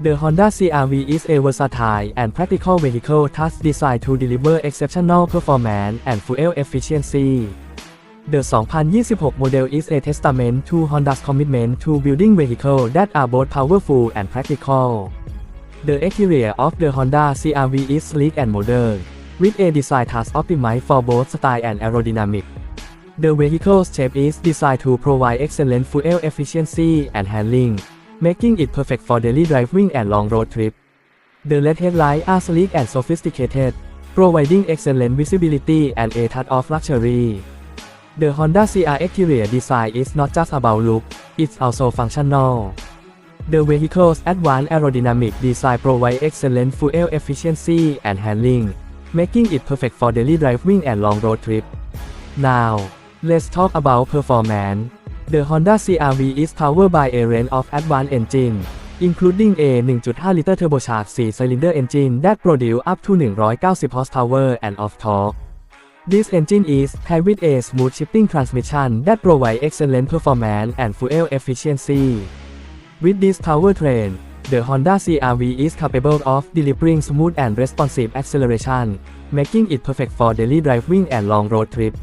The Honda CR-V is a versatile and practical vehicle thus designed to deliver exceptional performance and fuel efficiency. The 2026 model is a testament to Honda's commitment to building vehicles that are both powerful and practical. The exterior of the Honda CR-V is sleek and modern, with a design thus optimized for both style and aerodynamics. The vehicle's shape is designed to provide excellent fuel efficiency and handling, making it perfect for daily driving and long road trips. The LED headlights are sleek and sophisticated, providing excellent visibility and a touch of luxury. The Honda CR exterior design is not just about look, it's also functional. The vehicle's advanced aerodynamic design provides excellent fuel efficiency and handling, making it perfect for daily driving and long road trips. Now, let's talk about performance. The Honda CR-V is powered by a range of advanced engines, including a 1.5-liter turbocharged 4-cylinder engine that produce up to 190 horsepower and of torque. This engine is paired with a smooth shifting transmission that provides excellent performance and fuel efficiency. With this powertrain, the Honda CR-V is capable of delivering smooth and responsive acceleration, making it perfect for daily driving and long road trips.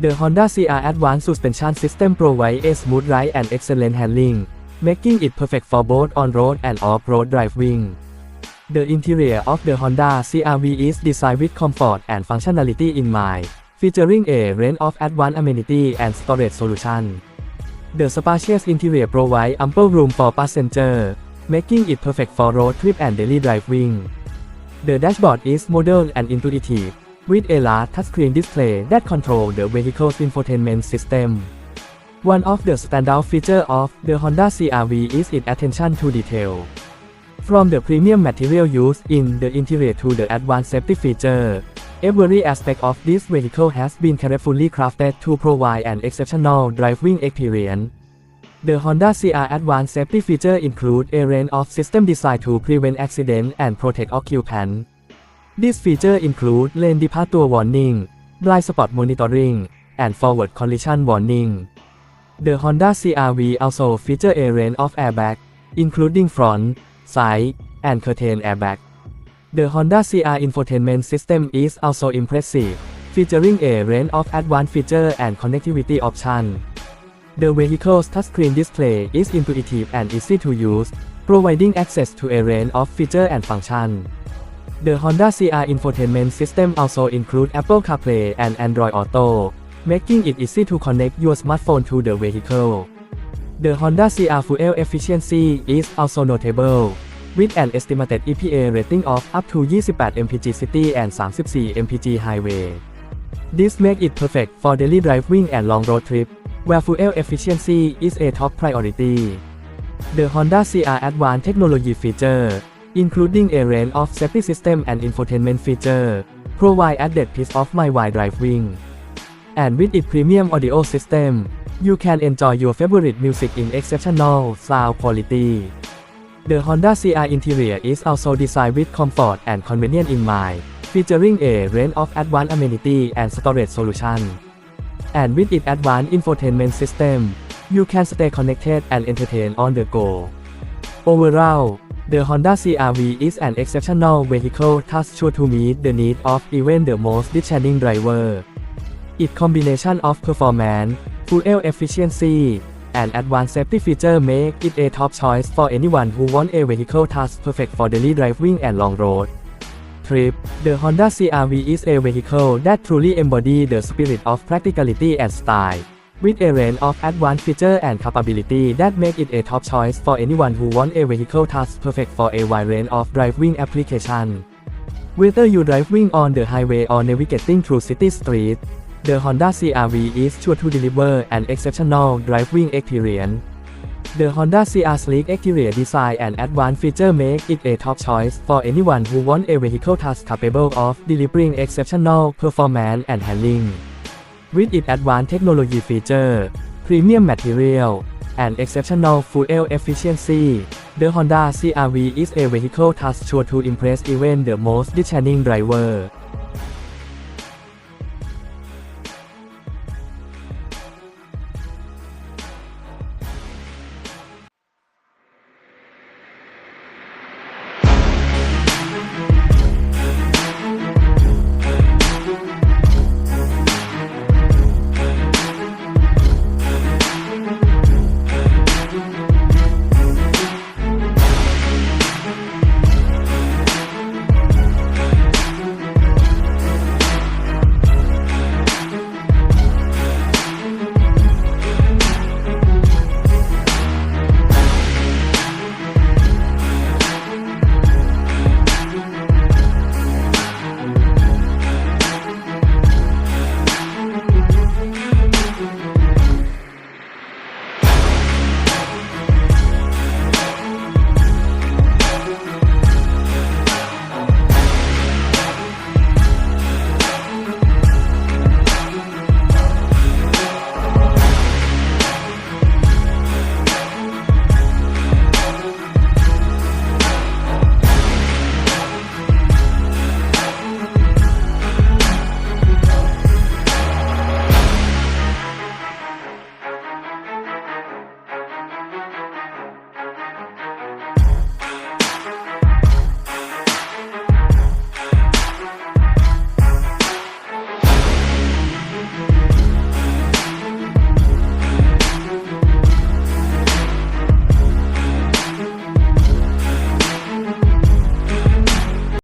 The Honda CR Advanced Suspension System provides a smooth ride and excellent handling, making it perfect for both on-road and off-road driving. The interior of the Honda CR-V is designed with comfort and functionality in mind, featuring a range of advanced amenities and storage solutions. The spacious interior provides ample room for passengers, making it perfect for road trip and daily driving. The dashboard is modern and intuitive, with a large touchscreen display that controls the vehicle's infotainment system. One of the standout features of the Honda CR-V is its attention to detail. From the premium material used in the interior to the advanced safety feature, every aspect of this vehicle has been carefully crafted to provide an exceptional driving experience. The Honda CR Advanced Safety feature include a range of system designed to prevent accidents and protect occupants. This feature include lane departure warning, blind spot monitoring, and forward collision warning. The Honda CR-V also feature a range of airbags, including front, side, and curtain airbag. The Honda CR infotainment system is also impressive, featuring a range of advanced features and connectivity options. The vehicle's touchscreen display is intuitive and easy to use, providing access to a range of features and functions. The Honda CR infotainment system also includes Apple CarPlay and Android Auto, making it easy to connect your smartphone to the vehicle. The Honda CR fuel efficiency is also notable, with an estimated EPA rating of up to 28 mpg city and 34 mpg highway. This makes it perfect for daily driving and long road trip, where fuel efficiency is a top priority. The Honda CR Advanced Technology feature, including a range of safety system and infotainment feature, provide added peace of mind while driving. And with its premium audio system, you can enjoy your favorite music in exceptional sound quality. The Honda CR interior is also designed with comfort and convenience in mind, featuring a range of advanced amenities and storage solutions. And with its advanced infotainment system, you can stay connected and entertained on the go. Overall, the Honda CR-V is an exceptional vehicle thus sure to meet the needs of even the most discerning driver. Its combination of performance, fuel efficiency, and advanced safety features make it a top choice for anyone who wants a vehicle thus perfect for daily driving and long road trip. The Honda CR-V is a vehicle that truly embodies the spirit of practicality and style, with a range of advanced features and capabilities that make it a top choice for anyone who wants a vehicle that's perfect for a wide range of driving applications. Whether you're driving on the highway or navigating through city streets, the Honda CR-V is sure to deliver an exceptional driving experience. The Honda CR sleek exterior design and advanced feature make it a top choice for anyone who wants a vehicle that's capable of delivering exceptional performance and handling. With its advanced technology feature, premium material, and exceptional fuel efficiency, the Honda CR-V is a vehicle thus sure to impress even the most discerning driver.